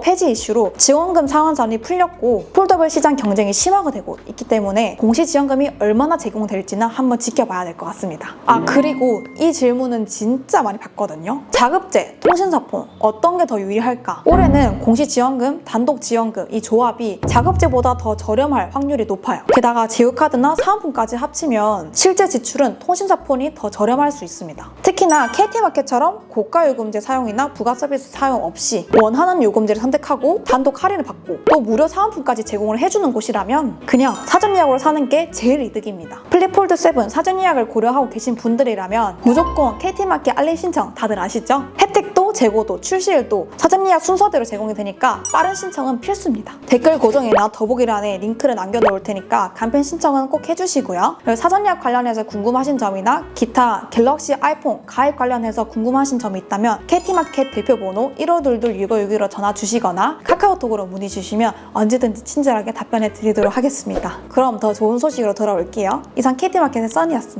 법 폐지 이슈로 지원금 상한선이 풀렸고 폴더블 시장 경쟁이 심화가 되고 있기 때문에 공시지원금이 얼마나 제공될지는 한번 지켜봐야 될 것 같습니다. 아 그리고 이 질문은 진짜 많이 받거든요. 자급제, 통신사폰 어떤 게 더 유리할까? 올해는 공시지원금, 단독지원금 이 조합이 자급제보다 더 저렴할 확률이 높아요. 게다가 제휴카드나 사은품까지 합치면 실제 지출은 통신사폰이 더 저렴할 수 있습니다. 특히나 KT마켓처럼 고가 요금제 사용이나 부가 서비스 사용 없이 원하는 요금제를 선택하고 단독 할인을 받고 또 무료 사은품까지 제공을 해주는 곳이라면 그냥 사전 예약으로 사는 게 제일 이득입니다. 플립폴드 7 사전 예약을 고려하고 계신 분들이라면 무조건 KT마켓 알림 신청 다들 아시죠? 재고도 출시일도 사전 예약 순서대로 제공이 되니까 빠른 신청은 필수입니다. 댓글 고정이나 더보기란에 링크를 남겨놓을 테니까 간편 신청은 꼭 해주시고요. 사전 예약 관련해서 궁금하신 점이나 기타 갤럭시 아이폰 가입 관련해서 궁금하신 점이 있다면 KT마켓 대표번호 1522-6561로 전화 주시거나 카카오톡으로 문의 주시면 언제든지 친절하게 답변해 드리도록 하겠습니다. 그럼 더 좋은 소식으로 돌아올게요. 이상 KT마켓의 써니였습니다.